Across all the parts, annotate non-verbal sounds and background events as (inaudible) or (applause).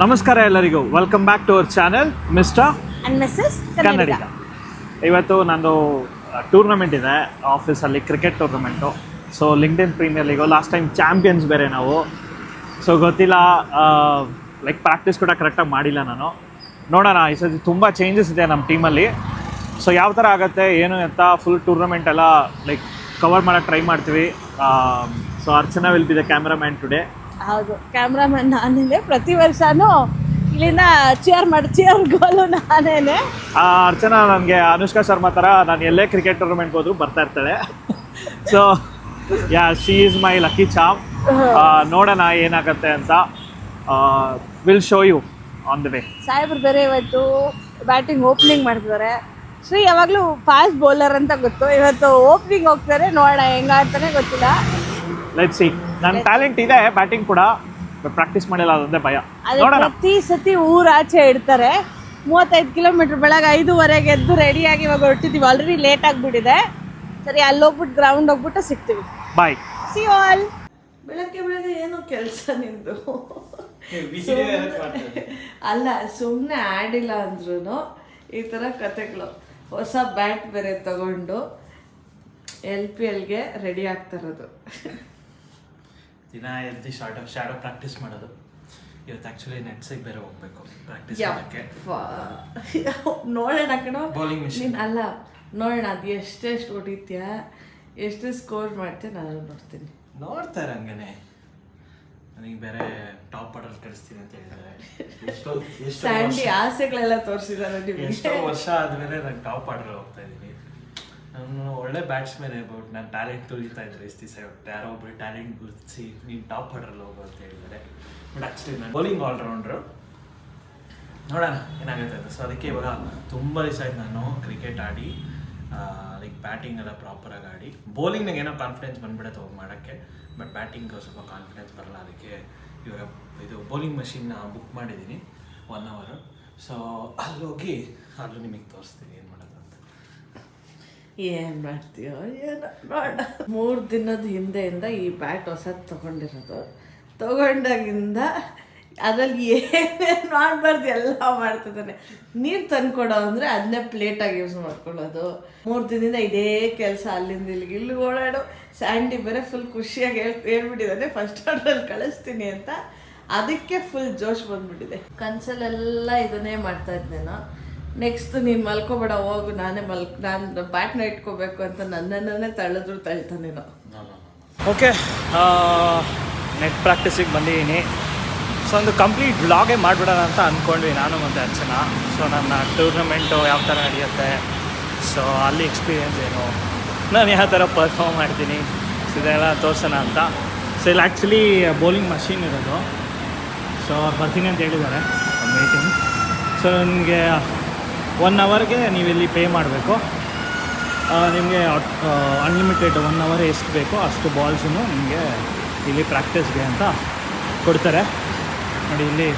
ನಮಸ್ಕಾರ ಎಲ್ಲರಿಗೂ. Welcome back to our channel mister and missus Kannadiga ಇವತ್ತು ನಂದು ಟೂರ್ನಮೆಂಟ್ ಇದೆ ಆಫೀಸಲ್ಲಿ cricket tournament so LinkedIn premier league last time champions ಬೇರೆ ನಾವು. ಸೊ ಗೊತ್ತಿಲ್ಲ ಲೈಕ್ ಪ್ರಾಕ್ಟೀಸ್ ಕೂಡ ಕರೆಕ್ಟಾಗಿ ಮಾಡಿಲ್ಲ ನಾನು. ನೋಡೋಣ ಈ ಸತಿ ತುಂಬ ಚೇಂಜಸ್ ಇದೆ ನಮ್ಮ ಟೀಮಲ್ಲಿ ಸೊ ಯಾವ ಥರ ಆಗುತ್ತೆ ಏನು ಅಂತ ಫುಲ್ ಟೂರ್ನಮೆಂಟ್ ಎಲ್ಲ ಲೈಕ್ ಕವರ್ ಮಾಡೋಕ್ಕೆ ಟ್ರೈ ಮಾಡ್ತೀವಿ. So Archana will be the cameraman today ಹೌದು. ಕ್ಯಾಮ್ರಾಮನ್ ನಾನೇನೆ. ಪ್ರತಿ ವರ್ಷನೂ ಇಲ್ಲಿಂದ ಚಿಯರ್ ಮಾಡಿ ಚಿಯರ್ ಗೋಲು ನಾನೇನೆ. ಆ ಅರ್ಚನಾ ನನಗೆ ಅನುಷ್ಕಾ ಶರ್ಮಾ ಥರ ನಾನು ಎಲ್ಲೇ ಕ್ರಿಕೆಟ್ ಟೂರ್ನಮೆಂಟ್ ಹೋದ್ರು ಬರ್ತಾ ಇರ್ತಾಳೆ. So ya she is my lucky charm ನೋಡೋಣ ಏನಾಗುತ್ತೆ ಅಂತ. Will show you on the way ಸಾಹೇಬ್ರು ಬೇರೆ ಇವತ್ತು ಬ್ಯಾಟಿಂಗ್ ಓಪನಿಂಗ್ ಮಾಡ್ತಿದ್ದಾರೆ. ಶ್ರೀ ಯಾವಾಗಲೂ ಫಾಸ್ಟ್ ಬೌಲರ್ ಅಂತ ಗೊತ್ತು. ಇವತ್ತು ಓಪನಿಂಗ್ ಹೋಗ್ತಾರೆ ನೋಡೋಣ ಹೆಂಗಾಗ್ತಾನೆ ಗೊತ್ತಿಲ್ಲ. ಲೆಟ್ ಸಿ ನನ್ನ ಟ್ಯಾಲೆಂಟ್ ಇದೆ ಬ್ಯಾಟಿಂಗ್ ಕೂಡ ಪ್ರಾಕ್ಟೀಸ್ ಮಾಡಿಲ್ಲ ಅದೊಂದೇ ಭಯ. ನೋಡೋಣ. ಪ್ರತಿ ಸತಿ ಊರಾಚೆ ಇಡ್ತಾರೆ. ಮೂವತ್ತೈದು ಕಿಲೋಮೀಟರ್ ಬೆಳಗ್ಗೆ ಐದೂವರೆಗೆ ಎದ್ದು ರೆಡಿಯಾಗಿ ಇವಾಗ ಹೊರಟಿದ್ದೀವಿ ಆಲ್ರೆಡಿ ಲೇಟ್ ಆಗಿಬಿಟ್ಟಿದೆ. ಸರಿ ಅಲ್ಲಿ ಹೋಗ್ಬಿಟ್ಟು ಗ್ರೌಂಡ್ ಹೋಗ್ಬಿಟ್ಟು ಸಿಗ್ತೀವಿ. ಬಾಯ್ ಸಿ ಆಲ್ ಬೆಳಗ್ಗೆ ಬೆಳಗ್ಗೆ ಏನು ಕೆಲಸ ನಿಂದು? ಅಲ್ಲ ಸುಮ್ಮನೆ ಆಡಿಲ್ಲ ಅಂದ್ರೂ ಈ ಥರ ಕತೆಗಳು. ಹೊಸ ಬ್ಯಾಟ್ ಬೇರೆ ತಗೊಂಡು ಎಲ್ ಪಿ ಎಲ್ಗೆ ರೆಡಿ ಆಗ್ತಾ ಇರೋದು. ದಿನ ಎದ್ದು ಶಾರ್ಟ್ ಶಾಡೋ ಪ್ರಾಕ್ಟೀಸ್ ಮಾಡೋದು. ಇವತ್ತು ಆ್ಯಕ್ಚುಲಿ ನೆಟ್ಸಿಗೆ ಬೇರೆ ಹೋಗ್ಬೇಕು ಪ್ರಾಕ್ಟೀಸ್ ಮಾಡೋಕ್ಕೆ. ನೋಡೋಣ ಕಣೋ. ಬೌಲಿಂಗ್ ಮಿಷಿನ್ ಅಲ್ಲ ನೋಡೋಣ ಅದು ಎಷ್ಟೆಷ್ಟು ಹೊಡಿತೀಯ ಎಷ್ಟು ಸ್ಕೋರ್ ಮಾಡ್ತೀಯ ನಾನು ನೋಡ್ತೀನಿ. ನೋಡ್ತಾರೆ ಹಂಗನೆ. ನನಗೆ ಬೇರೆ ಟಾಪ್ ಆರ್ಡರ್ ಕಳಿಸ್ತೀನಿ ಅಂತ ಹೇಳಿದ್ದಾರೆ. ಎಷ್ಟೋ ಎಷ್ಟು ಸ್ಯಾಂಡಿ ಆಸೆಗಳೆಲ್ಲ ತೋರಿಸಿದ್ದಾರೆ ಎಷ್ಟೋ ವರ್ಷ ಆದಮೇಲೆ ನಾನು ಟಾಪ್ ಆರ್ಡರ್ ಹೋಗ್ತಾ ಇದ್ದೀನಿ. ನಾನು ಒಳ್ಳೆ ಬ್ಯಾಟ್ಸ್ಮನ್ ಇರ್ಬೋದು ನಾನು ಟ್ಯಾಲೆಂಟ್ ತುಳಿತಾ ಇದ್ರೆ ಎಷ್ಟು ದಿವಸ ಯಾರೋ ಒಬ್ಬರು ಟ್ಯಾಲೆಂಟ್ ಗುರುತಿಸಿ ನೀನು ಟಾಪ್ ಆರ್ಡ್ರಲ್ಲಿ ಹೋಗು ಅಂತ ಹೇಳಿದ್ದಾರೆ ಬಟ್ ಆ್ಯಕ್ಚುಲಿ ನಾನು ಬೌಲಿಂಗ್ ಆಲ್ರೌಂಡ್ರು ನೋಡೋಣ, ಏನಾಗುತ್ತೆ ಅಂತ. ಸೊ ಅದಕ್ಕೆ ಇವಾಗ ತುಂಬ ದಿವಸ ಆಯ್ತು ನಾನು ಕ್ರಿಕೆಟ್ ಆಡಿ ಲೈಕ್ ಬ್ಯಾಟಿಂಗ್ ಎಲ್ಲ ಪ್ರಾಪರಾಗಿ ಆಡಿ. ಬೌಲಿಂಗ್ ಏನೋ ಕಾನ್ಫಿಡೆನ್ಸ್ ಬಂದ್ಬಿಡುತ್ತೆ ಹೋಗಿ ಮಾಡೋಕ್ಕೆ. ಬಟ್ ಬ್ಯಾಟಿಂಗ್ ಸ್ವಲ್ಪ ಕಾನ್ಫಿಡೆನ್ಸ್ ಬರಲ್ಲ. ಅದಕ್ಕೆ ಇವಾಗ ಇದು ಬೌಲಿಂಗ್ ಮಷಿನ್ನ ಬುಕ್ ಮಾಡಿದ್ದೀನಿ ಒನ್ ಅವರು ಸೊ ಅಲ್ಲಿ ಹೋಗಿ ಅಲ್ಲೂ ನಿಮಗೆ ತೋರಿಸ್ತೀನಿ, ಏನು ಮಾಡೋದು? ಏನ್ ಮಾಡ್ತೀಯೋ, ಏನೋ ಮಾಡ. ಮೂರು ದಿನದ ಹಿಂದೆಯಿಂದ ಈ ಬ್ಯಾಟ್ ಹೊಸದು ತಗೊಂಡಿರೋದು. ತಗೊಂಡಾಗಿಂದ ಅದ್ರಲ್ಲಿ ಏನೇನು ಮಾಡಬಾರ್ದು ಎಲ್ಲ ಮಾಡ್ತಿದ್ದಾನೆ. ನೀರು ತಂದ್ಕೊಡೋ ಅಂದರೆ ಅದನ್ನೇ ಪ್ಲೇಟಾಗಿ ಯೂಸ್ ಮಾಡ್ಕೊಳ್ಳೋದು. ಮೂರು ದಿನದಿಂದ ಇದೇ ಕೆಲಸ ಅಲ್ಲಿಂದ ಇಲ್ಲಿಗೆ ಇಲ್ಲಿಗೆ ಓಡಾಡು. ಸ್ಯಾಂಡಿ ಬೇರೆ ಫುಲ್ ಖುಷಿಯಾಗಿ ಹೇಳಿ, ಹೇಳ್ಬಿಟ್ಟಿದ್ದಾನೆ. ಫಸ್ಟ್ ಆರ್ಡ್ರಲ್ಲಿ ಕಳಿಸ್ತೀನಿ ಅಂತ. ಅದಕ್ಕೆ ಫುಲ್ ಜೋಶ್ ಬಂದ್ಬಿಟ್ಟಿದೆ. ಕನ್ಸಲ್ಲೆಲ್ಲ ಇದನ್ನೇ ಮಾಡ್ತಾ ಇದ್ದೇನೋ ನೆಕ್ಸ್ಟ್ ನೀನು ಮಲ್ಕೋಬೇಡ, ಹೋಗು, ನಾನೇ ಮಲ್ ನಾನು ಬ್ಯಾಟ್ನ ಇಟ್ಕೋಬೇಕು ಅಂತ ನನ್ನನ್ನೇ ತಳ್ಳಿದ್ರು ತಳ್ತಾನೇನೋ ಓಕೆ ನೆಟ್ ಪ್ರಾಕ್ಟೀಸಿಗೆ ಬಂದಿದ್ದೀನಿ ಸೊ ಒಂದು ಕಂಪ್ಲೀಟ್ ವ್ಲಾಗೇ ಮಾಡಿಬಿಡೋಣ ಅಂತ ಅಂದ್ಕೊಂಡ್ವಿ ನಾನು ಮತ್ತು ಅರ್ಚನಾ. ಸೊ ನನ್ನ ಟೂರ್ನಮೆಂಟು ಯಾವ ಥರ ನಡೆಯುತ್ತೆ? ಸೊ ಅಲ್ಲಿ ಎಕ್ಸ್ಪೀರಿಯೆನ್ಸ್ ಏನು? ನಾನು ಯಾವ ಥರ ಪರ್ಫಾರ್ಮ್ ಮಾಡ್ತೀನಿ? ಸೊ ಇದೆಲ್ಲ ತೋರಿಸೋಣ ಅಂತ. ಸೊ ಇಲ್ಲಿ ಆ್ಯಕ್ಚುಲಿ ಬೌಲಿಂಗ್ ಮಷೀನ್ ಇರೋದು. ಸೊ ಬರ್ತೀನಿ ಅಂತ ಹೇಳಿದ್ದಾರೆ. ಮೀಟಿಂಗ್ ಸೊ ನಿಮಗೆ ಒನ್ ಅವರ್ಗೆ ನೀವು ಇಲ್ಲಿ ಪೇ ಮಾಡಬೇಕು. ನಿಮಗೆ ಅನ್ಲಿಮಿಟೆಡ್ ಒನ್ ಅವರ್ ಎಷ್ಟು ಬೇಕೋ ಅಷ್ಟು ಬಾಲ್ಸನ್ನು ನಿಮಗೆ ಇಲ್ಲಿ ಪ್ರಾಕ್ಟೀಸ್ಗೆ ಅಂತ ಕೊಡ್ತಾರೆ. ನೋಡಿ ಇಲ್ಲಿ,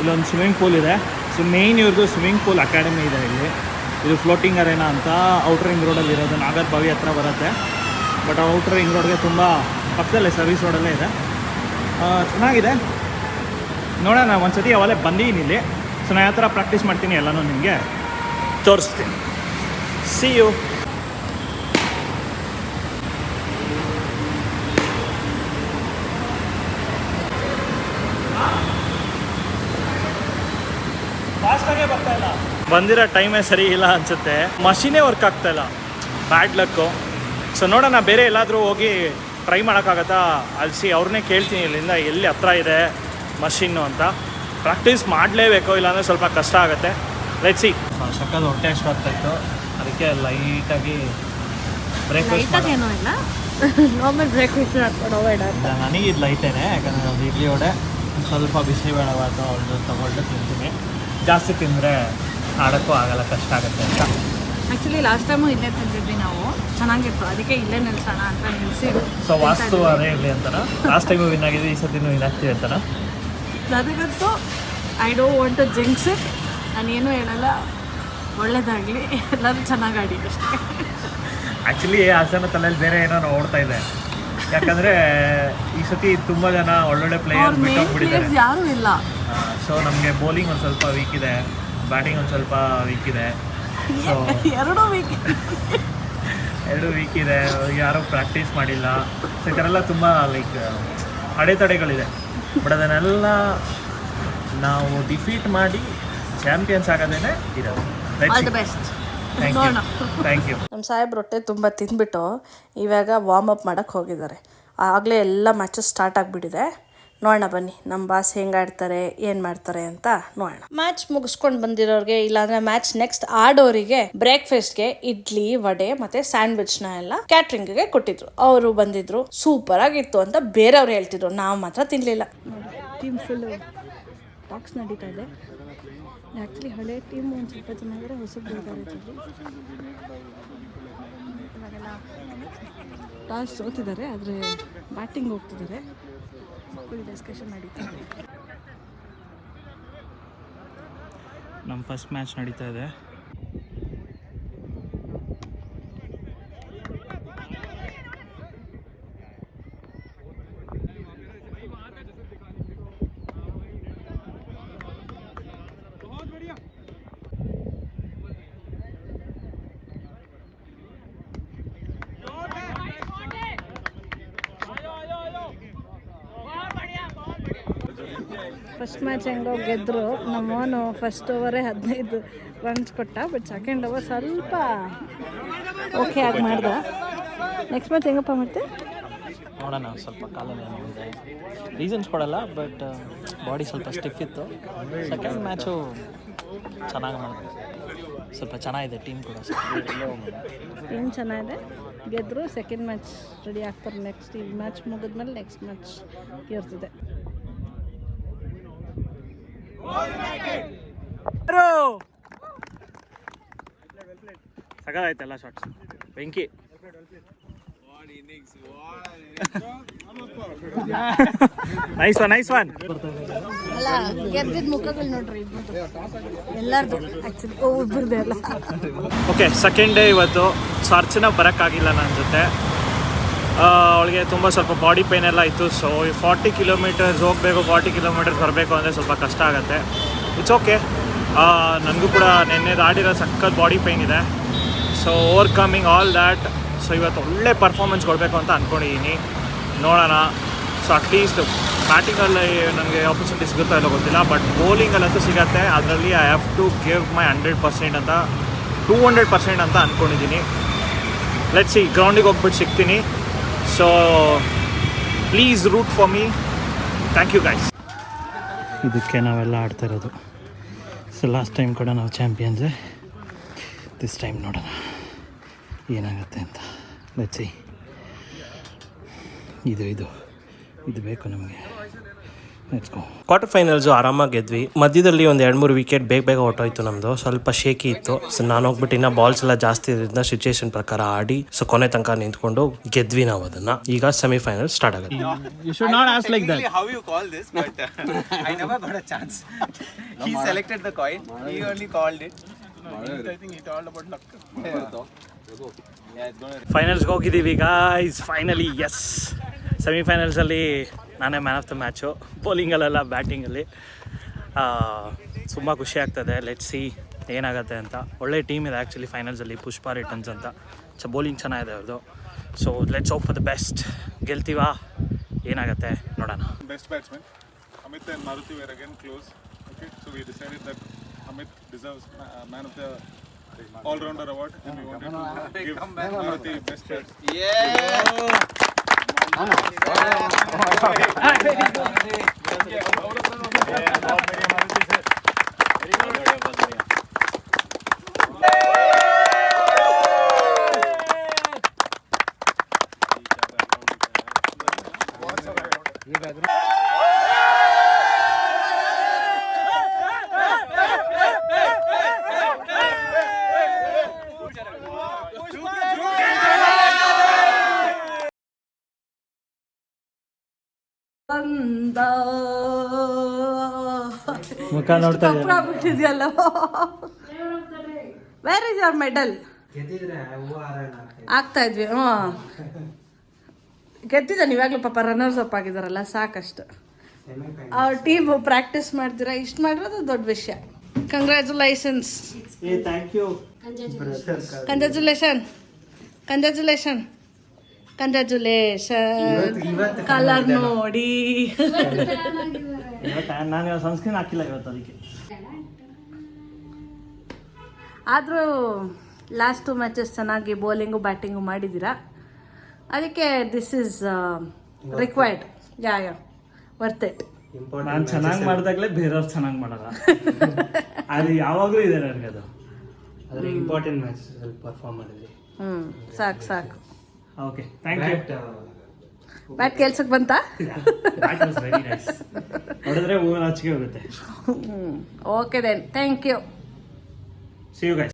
ಇಲ್ಲೊಂದು ಸ್ವಿಮ್ಮಿಂಗ್ ಪೂಲ್ ಇದೆ. ಸೊ ಮೇಯ್ನ್ ಇವ್ರದ್ದು ಸ್ವಿಮ್ಮಿಂಗ್ ಪೂಲ್ ಅಕಾಡೆಮಿ ಇದೆ ಇಲ್ಲಿ. ಇದು ಫ್ಲೋಟಿಂಗ್ ಅರೇನಾ ಅಂತ ಔಟ್ರ್ ರಿಂಗ್ ರೋಡಲ್ಲಿ ಇರೋದು. ನಾಗರ್ ಬಾವಿ ಹತ್ರ ಬರುತ್ತೆ. ಬಟ್ ಔಟ್ರ್ ರಿಂಗ್ ರೋಡ್ಗೆ ತುಂಬ ಪಕ್ಕದಲ್ಲೇ ಸರ್ವಿಸ್ ರೋಡಲ್ಲೇ ಇದೆ. ಚೆನ್ನಾಗಿದೆ. ನೋಡೋಣ ಒಂದು ಸತಿ ಅವಲೇ ಬಂದಿದ್ದೀನಿ ಇಲ್ಲಿ. ಸೊ ನಾನು ಯಾವ ಥರ ಪ್ರಾಕ್ಟೀಸ್ ಮಾಡ್ತೀನಿ ಎಲ್ಲನೂ ನಿಮಗೆ. ತೋರಿಸ್ತೀನಿ. ಸಿ ಯು ಬಂದಿರೋ ಟೈಮೇ ಸರಿ ಇಲ್ಲ ಅನ್ಸುತ್ತೆ. ಮಷಿನೇ ವರ್ಕ್ ಆಗ್ತಾ ಇಲ್ಲ. ಬ್ಯಾಡ್ ಲಕ್ಕು ಸೊ ನೋಡೋಣ ಬೇರೆ ಎಲ್ಲಾದರೂ ಹೋಗಿ ಟ್ರೈ ಮಾಡೋಕ್ಕಾಗತ್ತಾ? ಅಲ್ಸಿ ಅವ್ರನ್ನೇ ಕೇಳ್ತೀನಿ ಇಲ್ಲಿಂದ ಎಲ್ಲಿ ಹತ್ರ ಇದೆ ಮಷಿನ್ನು ಅಂತ. ಪ್ರಾಕ್ಟೀಸ್ ಮಾಡಲೇಬೇಕು ಇಲ್ಲಾಂದರೆ ಸ್ವಲ್ಪ ಕಷ್ಟ ಆಗುತ್ತೆ. ಲೆಟ್ ಸಿ ಸಕ್ಕದ ಹೊಟ್ಟೆ ಅಷ್ಟಾಗ್ತಾಯಿತ್ತು ಅದಕ್ಕೆ ಲೈಟಾಗಿ ಬ್ರೇಕ್ಫಾಸ್ಟ್ ಏನೋ ಇಲ್ಲ. ನಾರ್ಮಲ್ ಬ್ರೇಕ್ಫಾಸ್ಟ್ ಮಾಡ್ಕೊಂಡು ಹೋಗೋಣ ನನಗೆ ಇದು ಲೈಟೇನೆ ಯಾಕಂದರೆ ಅದು ಇಡ್ಲಿ ವಡೆ. ಸ್ವಲ್ಪ ಬಿಸಿ ಭಾತ ಅವ್ರದ್ದು ತೊಗೊಂಡು ತಿಂತೀನಿ. ಜಾಸ್ತಿ ತಿಂದರೆ ಆಡೋಕ್ಕೂ ಆಗಲ್ಲ ಕಷ್ಟ ಆಗುತ್ತೆ ಅಂತ. ಆ್ಯಕ್ಚುಲಿ ಲಾಸ್ಟ್ ಟೈಮು ಇಲ್ಲೇ ತಿಂದಿದ್ವಿ ನಾವು. ಚೆನ್ನಾಗಿತ್ತು. ಅದಕ್ಕೆ ಇಲ್ಲೇ ನಿಲ್ಸೋಣ ಅಂತ ನಿಲ್ಲಿಸಿ ಸೊ ವಾಸ್ತು ಅದೇ ಇರಲಿ ಅಂತಾರ? ಲಾಸ್ಟ್ ಟೈಮು ವಿನ್ ಆಗಿದ್ವಿ ಈ ಸತಿನೂ ವಿನ್ ಆಗ್ತೀವಿ ಅಂತನ ನನಗಂತೂ I don't want to jinx it ನಾನೇನು ಹೇಳಲ್ಲ. ಒಳ್ಳೇದಾಗಲಿ. ಎಲ್ಲರೂ ಚೆನ್ನಾಗಿ ಆಡಿ ಅಷ್ಟೇ. ಆ್ಯಕ್ಚುಲಿ ಹಾಸನ ತಲೆಯಲ್ಲಿ ಬೇರೆ ಏನೋ ನೋಡ್ತಾ ಇದೆ. ಯಾಕಂದರೆ ಈ ಸತಿ ತುಂಬ ಜನ ಒಳ್ಳೊಳ್ಳೆ ಪ್ಲೇಯರ್ ಬಿಟ್ಟೋಗ್ಬಿಟ್ಟಿದ್ದಾರೆ ಯಾರೂ ಇಲ್ಲ. ಸೊ ನಮಗೆ ಬೌಲಿಂಗ್ ಒಂದು ಸ್ವಲ್ಪ ವೀಕ್ ಇದೆ. ಬ್ಯಾಟಿಂಗ್ ಒಂದು ಸ್ವಲ್ಪ ವೀಕ್ ಇದೆ. ಸೊ (laughs) ಎರಡೂ ವೀಕ್ ಎರಡು ವೀಕ್ ಇದೆ. ಯಾರೂ ಪ್ರಾಕ್ಟೀಸ್ ಮಾಡಿಲ್ಲ. ಸೊ ಈ ಥರ ಎಲ್ಲ ತುಂಬ ಲೈಕ್ ಅಡೆತಡೆಗಳಿದೆ. ಬಟ್ ಅದನ್ನೆಲ್ಲ ನಾವು ಡಿಫೀಟ್ ಮಾಡಿ ಚಾಂಪಿಯನ್ಸ್ ಆಗೋದೇನೆ ಇರೋದು. All the best thank you thank you ನಮ್ಮ ಸಾಹೇಬ್ ರೊಟ್ಟೆ ತುಂಬ ತಿಂದ್ಬಿಟ್ಟು ಇವಾಗ ವಾರ್ಮ್ ಅಪ್ ಮಾಡೋಕ್ಕೆ ಹೋಗಿದ್ದಾರೆ. ಆಗಲೇ ಎಲ್ಲ ಮ್ಯಾಚಸ್ ಸ್ಟಾರ್ಟ್ ಆಗಿಬಿಟ್ಟಿದೆ. ನೋಡೋಣ ಬನ್ನಿ, ನಮ್ಮ ಬಾಸ್ ಹೆಂಗೆ ಆಡ್ತಾರೆ, ಏನು ಮಾಡ್ತಾರೆ ಅಂತ ನೋಡೋಣ. ಮ್ಯಾಚ್ ಮುಗಿಸ್ಕೊಂಡು ಬಂದಿರೋರಿಗೆ, ಇಲ್ಲಾಂದ್ರೆ ಮ್ಯಾಚ್ ನೆಕ್ಸ್ಟ್ ಆಡೋರಿಗೆ ಬ್ರೇಕ್ಫಾಸ್ಟ್ಗೆ ಇಡ್ಲಿ, ವಡೆ ಮತ್ತೆ ಸ್ಯಾಂಡ್ವಿಚ್ನ ಎಲ್ಲ ಕ್ಯಾಟ್ರಿಂಗ್ಗೆ ಕೊಟ್ಟಿದ್ರು. ಅವರು ಬಂದಿದ್ರು ಸೂಪರ್ ಆಗಿತ್ತು ಅಂತ ಬೇರೆಯವ್ರು ಹೇಳ್ತಿದ್ರು. ನಾವು ಮಾತ್ರ ತಿನ್ನಲಿಲ್ಲ ಟೀಮ್ ಫುಲ್ ಟಾಕ್ಸ್ ನಡೀತಾ ಇದೆ. ಹಳೆ ಟೀಮ್ ಒಂದು ಸ್ವಲ್ಪ ಟಾಸ್ ಸೋತಿದ್ದಾರೆ, ಆದರೆ ಬ್ಯಾಟಿಂಗ್ ಹೋಗ್ತಿದ್ದಾರೆ. ಫುಲ್ ಡಿಸ್ಕಷನ್ ನಡೀತಾ ಇದೆ. ನಮ್ಮ ಫಸ್ಟ್ ಮ್ಯಾಚ್ ನಡೀತಾ ಇದೆ. ಫಸ್ಟ್ ಮ್ಯಾಚ್ ಹೆಂಗೋ ಗೆದ್ದರು ನಮ್ಮವನು ಫಸ್ಟ್ ಓವರೇ ಹದಿನೈದು ರನ್ಸ್ ಕೊಟ್ಟ ಬಟ್ ಸೆಕೆಂಡ್ ಓವರ್ ಸ್ವಲ್ಪ ಓಕೆ ಆಗಿ ಮಾಡ್ದ. ನೆಕ್ಸ್ಟ್ ಮ್ಯಾಚ್ ಹೆಂಗಪ್ಪ ಮತ್ತೆ? ನೋಡೋಣ ಸ್ವಲ್ಪ ಇದೆ ರೀಸನ್ಸ್ ಕೊಡಲ್ಲ ಬಟ್ ಬಾಡಿ ಸ್ವಲ್ಪ ಸ್ಟಿಫ್ ಇತ್ತು. ಸೆಕೆಂಡ್ ಮ್ಯಾಚು ಚೆನ್ನಾಗಿ ಮಾಡಿದೆ. ಸ್ವಲ್ಪ ಚೆನ್ನಾಗಿದೆ ಟೀಮ್ ಕೂಡ. ಟೀಮ್ ಚೆನ್ನಾಗಿದೆ? ಗೆದ್ದರು ಸೆಕೆಂಡ್ ಮ್ಯಾಚ್ ರೆಡಿ ಆಗ್ತಾರೆ. ನೆಕ್ಸ್ಟ್ ಈ ಮ್ಯಾಚ್ ಮುಗಿದ್ಮೇಲೆ ನೆಕ್ಸ್ಟ್ ಮ್ಯಾಚ್ ಇರ್ತದೆ. ಸಗದಾಯ್ತಲ್ಲ ಶಾರ್ಟ್ಸ್ ಬೆಂಕಿ. ನೈಸ್ ಒನ್ ನೈಸ್ ಒನ್ ಅಲ್ಲ ಗೆದ್ದಿದ್ದ ಮುಖಗಳು ನೋಡ್ರಿ ಎಲ್ಲರದು ಆ್ಯಕ್ಚುಲಿ ಒಬ್ಬರದೇ ಅಲ್ಲ. ಓಕೆ ಸೆಕೆಂಡ್ ಡೇ ಇವತ್ತು ಸೊ ಅರ್ಚನ ಬರೋಕ್ಕಾಗಿಲ್ಲ ನನ್ನ ಜೊತೆ. ಅವಳಿಗೆ ತುಂಬ ಸ್ವಲ್ಪ ಬಾಡಿ ಪೇನ್ ಎಲ್ಲ ಇತ್ತು. ಸೊ ಫಾರ್ಟಿ ಕಿಲೋಮೀಟರ್ಸ್ ಹೋಗಬೇಕು ಫಾರ್ಟಿ ಕಿಲೋಮೀಟರ್ಸ್ ಬರಬೇಕು ಅಂದರೆ ಸ್ವಲ್ಪ ಕಷ್ಟ ಆಗುತ್ತೆ. ಇಟ್ಸ್ ಓಕೆ ನನಗೂ ಕೂಡ ನೆನ್ನೆ ಆಡಿರೋ ಸಖತ್ ಬಾಡಿ ಪೇನ್ ಇದೆ. So overcoming all that so ಇವತ್ತು ಒಳ್ಳೆ ಪರ್ಫಾರ್ಮೆನ್ಸ್ ಕೊಡಬೇಕು ಅಂತ ಅಂದ್ಕೊಂಡಿದ್ದೀನಿ ನೋಡೋಣ. ಸೊ ಅಟ್ಲೀಸ್ಟ್ ಬ್ಯಾಟಿಂಗಲ್ಲಿ ನನಗೆ ಆಪರ್ಚುನಿಟಿ ಸಿಗುತ್ತೋ ಇಲ್ಲ ಗೊತ್ತಿಲ್ಲ ಬಟ್ ಬೌಲಿಂಗಲ್ಲಂತೂ ಸಿಗತ್ತೆ. ಅದರಲ್ಲಿ I have to give my hundred percent ಅಂತ ಟೂ ಹಂಡ್ರೆಡ್ ಪರ್ಸೆಂಟ್ ಅಂತ ಅಂದ್ಕೊಂಡಿದ್ದೀನಿ ಲೆಟ್ಸ್ ಈ ಗ್ರೌಂಡಿಗೆ ಹೋಗ್ಬಿಟ್ಟು ಸಿಗ್ತೀನಿ. So please root for me Thank you guys. ಇದಕ್ಕೆ ನಾವೆಲ್ಲ ಆಡ್ತಾ ಇರೋದು. ಸೊ ಲಾಸ್ಟ್ ಟೈಮ್ ಕೂಡ ನಾವು ಚಾಂಪಿಯನ್ಸೇ ದಿಸ್ ಟೈಮ್ ನೋಡೋಣ. ಏನಾಗುತ್ತೆ ಅಂತ. ಲೆಟ್ ಸಿ ಇದು ಇದು. ಇದು ಬೇಕು ನಮಗೆ. ಲೆಟ್ಸ್ ಕ್ವಾರ್ಟರ್ ಫೈನಲ್ಸು ಆರಾಮಾಗಿ ಗೆದ್ವಿ. ಮಧ್ಯದಲ್ಲಿ ಒಂದು ಎರಡು ಮೂರು ವಿಕೆಟ್ ಬೇಗ ಬೇಗ ಹೊಟ್ಟೋಯ್ತು ನಮ್ದು. ಸ್ವಲ್ಪ ಶೇಕಿ ಇತ್ತು. ಸೊ ನಾನು ಹೋಗ್ಬಿಟ್ಟು ಇನ್ನ ಬಾಲ್ಸ್ ಎಲ್ಲ ಜಾಸ್ತಿ ಇರೋದ್ರಿಂದ ಸಿಚುಯೇಷನ್ ಪ್ರಕಾರ ಆಡಿ ಸೊ ಕೊನೆ ತನಕ ನಿಂತ್ಕೊಂಡು ಗೆದ್ವಿ ನಾವು ಅದನ್ನ. ಈಗ ಸೆಮಿಫೈನಲ್ ಸ್ಟಾರ್ಟ್ ಆಗುತ್ತೆ. But uh. (laughs) ಫೈನಲ್ಸ್ಗೆ ಹೋಗಿದ್ದೀವಿ ಗಾಯ್ಸ್ ಫೈನಲಿ ಎಸ್ ಸೆಮಿಫೈನಲ್ಸಲ್ಲಿ ನಾನೇ ಮ್ಯಾನ್ ಆಫ್ ದ ಮ್ಯಾಚು ಬೌಲಿಂಗಲ್ಲೆಲ್ಲ ಬ್ಯಾಟಿಂಗಲ್ಲಿ ತುಂಬ ಖುಷಿ ಆಗ್ತದೆ. ಲೆಟ್ ಸಿ ಏನಾಗುತ್ತೆ ಅಂತ. ಒಳ್ಳೆ ಟೀಮ್ ಇದೆ ಆ್ಯಕ್ಚುಲಿ ಫೈನಲ್ಸಲ್ಲಿ ಪುಷ್ಪ ರಿಟರ್ನ್ಸ್ ಅಂತ. ಸೊ ಬೌಲಿಂಗ್ ಚೆನ್ನಾಗಿದೆ ಅವ್ರದ್ದು so let's off for the best ಗೆಲ್ತೀವಾ? ಏನಾಗುತ್ತೆ? ನೋಡೋಣ. Best batsman Amit and Maruti where again close okay so we decided that Amit deserves man of the allrounder award we to Maruti best ये background ಮುಖ ನೋಡ್ತಾ ಬಿಟ್ಟಿದ್ಯಲ್ಲ where is your medal ಆಗ್ತಾ ಇದ್ವಿ ಹ್ಞೂ ಗೆದ್ದಿದ್ದಾನೆ ಇವಾಗಲೂ ಪಾಪ ರನ್ನರ್ಸ್ ಅಪ್ ಆಗಿದಾರಲ್ಲ ಸಾಕಷ್ಟು. ಅವ್ರ ಟೀಮ್ ಪ್ರಾಕ್ಟೀಸ್ ಮಾಡ್ತೀರಾ? ಇಷ್ಟು ಮಾಡಿರೋದು ದೊಡ್ಡ ವಿಷಯ. ಕಂಗ್ರ್ಯಾಚುಲೇಷನ್ಸ್ ಏ thank you congratulation congratulation congratulation colour ನೋಡಿ. ನಾನು ಸನ್ಸ್ಕ್ರೀನ್ ಹಾಕಿಲ್ಲ ಇವತ್ತು ಅದಕ್ಕೆ. ಆದರೂ ಲಾಸ್ಟ್ ಟು ಮ್ಯಾಚಸ್ ಚೆನ್ನಾಗಿ ಬೌಲಿಂಗು ಬ್ಯಾಟಿಂಗು ಮಾಡಿದ್ದೀರಾ? ಅದಕ್ಕೆ this is required ya ya worth it ನಾನು ಚೆನ್ನಾಗಿ ಮಾಡಿದಾಗಲೇ ಬೇರೆಯವ್ರು ಚೆನ್ನಾಗಿ ಮಾಡಲ್ಲ. (laughs) ಅದು ಯಾವಾಗಲೂ ಇದೆ ನನಗೆ ಅದು ಆದರೆ ಇಂಪಾರ್ಟೆಂಟ್ ಮ್ಯಾಚ್ ಸ್ವಲ್ಪ ಪರ್ಫಾರ್ಮ್ ಮಾಡಿದ್ರಿ. ಹ್ಞೂ ಸಾಕು ಸಾಕು. ಓಕೆ ಥ್ಯಾಂಕ್ ಯು ಬ್ಯಾಟ್ ಕೆಲ್ಸಕ್ಕೆ ಬಂತಾ? ನೋಡಿದ್ರೆ ಹೂವಿನ ಆಚೆಗೆ ಹೋಗುತ್ತೆ. Okay then thank you see you guys